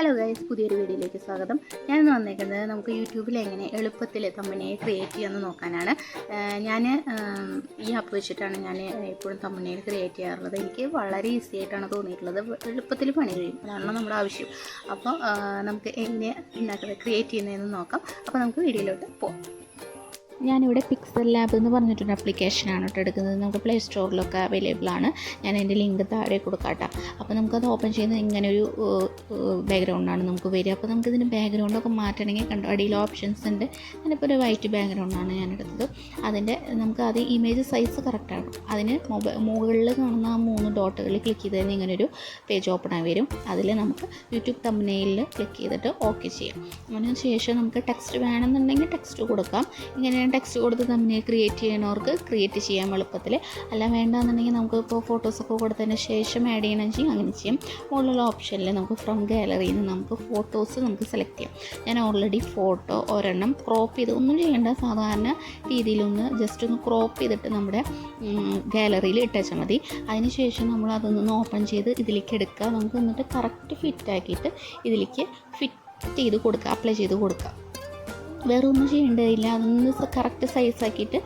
Hello guys പുതിയൊരു വീഡിയോയിലേക്ക് സ്വാഗതം. ഞാൻ ഇന്ന് വന്നേക്കുന്നത് നമുക്ക് യൂട്യൂബിൽ എങ്ങനെ എളുപ്പത്തിൽ തമ്മനെയെ ക്രിയേറ്റ് ചെയ്യാമെന്ന് നോക്കാനാണ്. ഞാൻ ഈ ആപ്പ് വെച്ചിട്ടാണ് ഞാൻ എപ്പോഴും തമ്മനെയിൽ ക്രിയേറ്റ് ചെയ്യാറുള്ളത്. എനിക്ക് വളരെ ഈസി ആയിട്ടാണ് തോന്നിയിട്ടുള്ളത്. എളുപ്പത്തിൽ പണി കഴിയും. അതാണ് നമ്മുടെ ആവശ്യം. അപ്പോൾ നമുക്ക് എങ്ങനെ ഉണ്ടാക്കുന്നത് ക്രിയേറ്റ് ചെയ്യുന്നതെന്ന് നോക്കാം. അപ്പോൾ നമുക്ക് വീഡിയോയിലോട്ട് പോകാം ഞാനിവിടെ പിക്സൽ ലാബ് എന്ന് പറഞ്ഞിട്ടൊരു ആപ്ലിക്കേഷനാണ് കേട്ടോ എടുക്കുന്നത്. നമുക്ക് പ്ലേ സ്റ്റോറിലൊക്കെ അവൈലബിൾ ആണ്. ഞാൻ അതിന്റെ ലിങ്ക് താഴെ കൊടുക്കാട്ടോ അപ്പോൾ നമുക്കത് ഓപ്പൺ ചെയ്യുന്നത് ഇങ്ങനെ ഒരു ബാക്ക്ഗ്രൗണ്ടാണ് നമുക്ക് വരിക. അപ്പോൾ നമുക്കിതിന്റെ ബാക്ക്ഗ്രൗണ്ടൊക്കെ മാറ്റണമെങ്കിൽ കണ്ടോ അടിയിൽ ഓപ്ഷൻസ് ഉണ്ട്. ഞാനിപ്പോൾ ഒരു വൈറ്റ് ബാക്ക്ഗ്രൗണ്ടാണ് ഞാൻ എടുത്തത്. അതിന്റെ നമുക്ക് അത് ഇമേജ് സൈസ് കറക്റ്റാണ് അതിന് മൊബൈൽ മുകളിൽ കാണുന്ന ആ മൂന്ന് ഡോട്ടുകളിൽ ക്ലിക്ക് ചെയ്ത് തന്നെ ഇങ്ങനെ ഒരു പേജ് ഓപ്പൺ ആയി വരും. അതിൽ നമുക്ക് യൂട്യൂബ് തമ്മനയിൽ ക്ലിക്ക് ചെയ്തിട്ട് ഓക്കെ ചെയ്യാം. അതിന് ശേഷം നമുക്ക് ടെക്സ്റ്റ് വേണമെന്നുണ്ടെങ്കിൽ ടെക്സ്റ്റ് കൊടുക്കാം. ഇങ്ങനെ ടെക്സ്റ്റ് കൊടുത്ത് തന്നെ ക്രിയേറ്റ് ചെയ്യണവർക്ക് ക്രിയേറ്റ് ചെയ്യാം എളുപ്പത്തിൽ അല്ല വേണ്ടെന്നുണ്ടെങ്കിൽ നമുക്ക് ഇപ്പോൾ ഫോട്ടോസൊക്കെ കൊടുത്തതിന് ശേഷം ആഡ് ചെയ്യണമെങ്കിൽ അങ്ങനെ ചെയ്യാം. മുകളിലുള്ള ഓപ്ഷനിൽ നമുക്ക് ഫ്രം ഗാലറിയിൽ നിന്ന് നമുക്ക് ഫോട്ടോസ് നമുക്ക് സെലക്ട് ചെയ്യാം. ഞാൻ ഓൾറെഡി ഫോട്ടോ ഒരെണ്ണം ക്രോപ്പ് ചെയ്ത് ഒന്നും ചെയ്യേണ്ട സാധാരണ രീതിയിലൊന്ന് ജസ്റ്റ് ഒന്ന് ക്രോപ്പ് ചെയ്തിട്ട് നമ്മുടെ ഗാലറിയിൽ ഇട്ടാൽ മതി. അതിനുശേഷം നമ്മൾ അതൊന്ന് ഓപ്പൺ ചെയ്ത് ഇതിലേക്ക് എടുക്കുക. നമുക്ക് എന്നിട്ട് കറക്റ്റ് ഫിറ്റ് ആക്കിയിട്ട് ഇതിലേക്ക് ഫിറ്റ് ചെയ്ത് കൊടുക്കുക അപ്ലൈ ചെയ്ത് കൊടുക്കുക. വേറെ ഒന്നും ചെയ്യേണ്ടതില്ല. അതൊന്ന് കറക്റ്റ് സൈസാക്കിയിട്ട്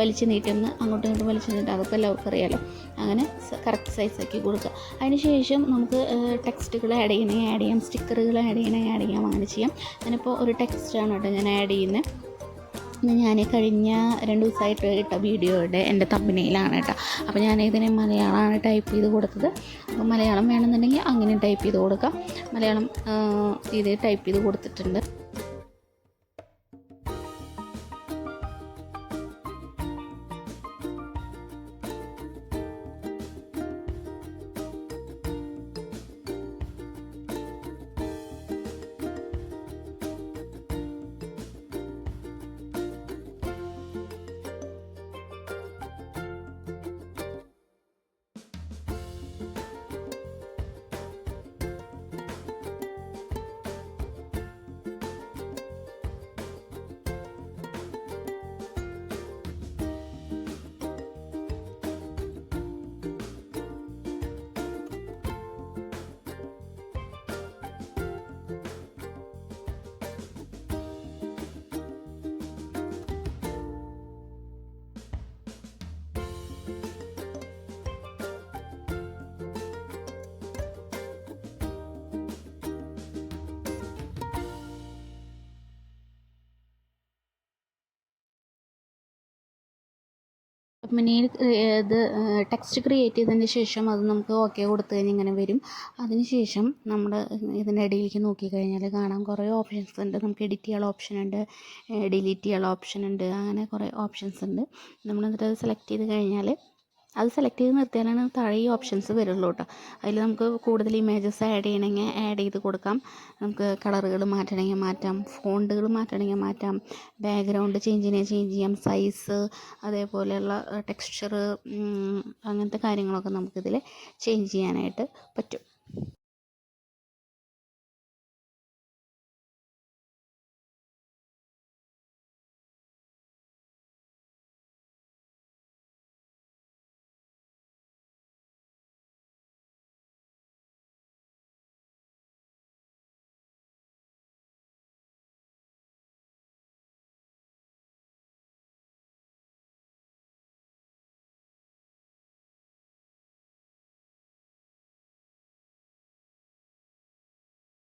വലിച്ചു നീട്ടുന്ന അങ്ങോട്ടും ഇങ്ങോട്ടും വലിച്ചു നീട്ടുക അതൊക്കെ എല്ലാവർക്കും അറിയാലോ അങ്ങനെ കറക്റ്റ് സൈസാക്കി കൊടുക്കുക. അതിന് ശേഷം നമുക്ക് ടെക്സ്റ്റുകൾ ആഡ് ചെയ്യണേ ആഡ് ചെയ്യാം. സ്റ്റിക്കറുകൾ ആഡ് ചെയ്യണേ ആഡ് ചെയ്യാം. അങ്ങനെ ചെയ്യാം. ഞാനിപ്പോൾ ഒരു ടെക്സ്റ്റാണ് കേട്ടോ ഞാൻ ആഡ് ചെയ്യുന്നത് ഞാൻ കഴിഞ്ഞ രണ്ട് ദിവസമായിട്ട് ഇട്ട വീഡിയോയുടെ എന്റെ തമ്പിനയിലാണ് കേട്ടോ. അപ്പോൾ ഞാൻ ഇതിനെ മലയാളമാണ് ടൈപ്പ് ചെയ്ത് കൊടുത്തത്. അപ്പോൾ മലയാളം വേണമെന്നുണ്ടെങ്കിൽ അങ്ങനെ ടൈപ്പ് ചെയ്ത് കൊടുക്കാം. മലയാളം ഇത് ടൈപ്പ് ചെയ്ത് കൊടുത്തിട്ടുണ്ട്. മിനിയിൽ ഇത് ടെക്സ്റ്റ് ക്രിയേറ്റ് ചെയ്തതിന് ശേഷം അത് നമുക്ക് ഓക്കെ കൊടുത്തു കഴിഞ്ഞാൽ ഇങ്ങനെ വരും. അതിന് ശേഷം നമ്മൾ ഇതിന്റെ ഇടയിലേക്ക് നോക്കിക്കഴിഞ്ഞാൽ കാണാം കുറേ ഓപ്ഷൻസ് ഉണ്ട്. നമുക്ക് എഡിറ്റ് ചെയ്യാനുള്ള ഓപ്ഷൻ ഉണ്ട് ഡിലീറ്റ് ചെയ്യാനുള്ള ഓപ്ഷൻ ഉണ്ട് അങ്ങനെ കുറേ ഓപ്ഷൻസ് ഉണ്ട്. നമ്മൾ എന്നിട്ട് അത് സെലക്ട് ചെയ്ത് കഴിഞ്ഞാൽ അത് സെലക്ട് ചെയ്ത് നിർത്തിയാലാണ് താഴെ ഈ ഓപ്ഷൻസ് വരുള്ളൂ കേട്ടോ അതിൽ നമുക്ക് കൂടുതൽ ഇമേജസ് ആഡ് ചെയ്യണമെങ്കിൽ ആഡ് ചെയ്ത് കൊടുക്കാം. നമുക്ക് കളറുകൾ മാറ്റണമെങ്കിൽ മാറ്റാം ഫോണ്ടുകൾ മാറ്റണമെങ്കിൽ മാറ്റാം ബാക്ക്ഗ്രൗണ്ട് ചേഞ്ച് ചെയ്യാൻ ചേഞ്ച് ചെയ്യാം സൈസ് അതേപോലെയുള്ള ടെക്സ്ചർ അങ്ങനത്തെ കാര്യങ്ങളൊക്കെ നമുക്കിതിൽ ചേഞ്ച് ചെയ്യാനായിട്ട് പറ്റും.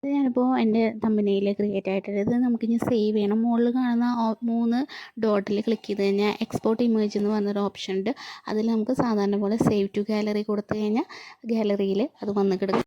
ഇത് ഞാനിപ്പോൾ എന്റെ തമ്പനയിൽ ക്രിയേറ്റ് ആയിട്ടുണ്ട്. ഇത് നമുക്കിനി സേവ് ചെയ്യണം. മുകളിൽ കാണുന്ന മൂന്ന് ഡോട്ടിൽ ക്ലിക്ക് ചെയ്ത് കഴിഞ്ഞാൽ എക്സ്പോർട്ട് ഇമേജ് എന്ന് പറഞ്ഞൊരു ഓപ്ഷൻ ഉണ്ട്. അതിൽ നമുക്ക് സാധാരണ പോലെ സേവ് ടു ഗാലറി കൊടുത്തു കഴിഞ്ഞാൽ ഗാലറിയിൽ അത് വന്ന് കിടക്കും.